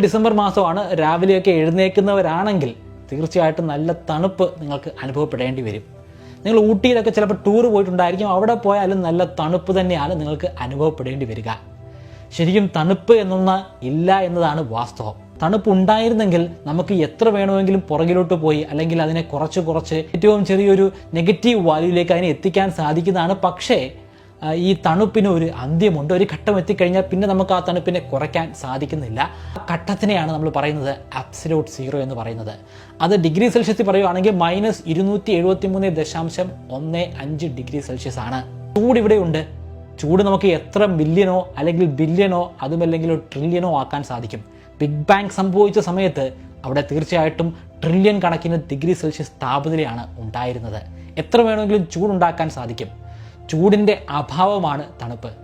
December മാസമാണ് രാവിലെയൊക്കെ എഴുന്നേക്കുന്നവരാണെങ്കിൽ തീർച്ചയായിട്ടും നല്ല തണുപ്പ് നിങ്ങൾക്ക് അനുഭവപ്പെടേണ്ടി വരും. നിങ്ങൾ ഊട്ടിയിലൊക്കെ ചിലപ്പോൾ ടൂർ പോയിട്ടുണ്ടായിരിക്കും. അവിടെ പോയാലും നല്ല തണുപ്പ് തന്നെയാണ് നിങ്ങൾക്ക് അനുഭവപ്പെടേണ്ടി വരിക. ശരിക്കും തണുപ്പ് എന്നൊന്ന് ഇല്ല എന്നതാണ് വാസ്തവം. തണുപ്പ് ഉണ്ടായിരുന്നെങ്കിൽ നമുക്ക് എത്ര വേണമെങ്കിലും പുറകിലോട്ട് പോയി അല്ലെങ്കിൽ അതിനെ കുറച്ച് കുറച്ച് ഏറ്റവും ചെറിയൊരു നെഗറ്റീവ് വാല്യൂയിലേക്ക് അതിനെ എത്തിക്കാൻ സാധിക്കുന്നതാണ്. പക്ഷേ ഈ തണുപ്പിന് ഒരു അന്ത്യമുണ്ട്. ഒരു ഘട്ടം എത്തിക്കഴിഞ്ഞാൽ പിന്നെ നമുക്ക് ആ തണുപ്പിനെ കുറയ്ക്കാൻ സാധിക്കുന്നില്ല. ആ ഘട്ടത്തിനെയാണ് നമ്മൾ പറയുന്നത് അബ്സലൂട്ട് സീറോ എന്ന് പറയുന്നത്. അത് ഡിഗ്രി സെൽഷ്യസിൽ പറയുകയാണെങ്കിൽ മൈനസ് ഇരുന്നൂറ്റി എഴുപത്തി മൂന്ന് ദശാംശം ഒന്ന് അഞ്ച് ഡിഗ്രി സെൽഷ്യസ് ആണ്. ചൂട് ഇവിടെയുണ്ട് ചൂട് നമുക്ക് എത്ര മില്യനോ അല്ലെങ്കിൽ ബില്യനോ അതുമല്ലെങ്കിൽ ട്രില്യനോ ആക്കാൻ സാധിക്കും. ബിഗ് ബാങ് സംഭവിച്ച സമയത്ത് അവിടെ തീർച്ചയായിട്ടും ട്രില്യൻ കണക്കിന് ഡിഗ്രി സെൽഷ്യസ് താപനിലയാണ് ഉണ്ടായിരുന്നത്. എത്ര വേണമെങ്കിലും ചൂടുണ്ടാക്കാൻ സാധിക്കും. ചൂടിന്റെ അഭാവമാണ് തണുപ്പ്.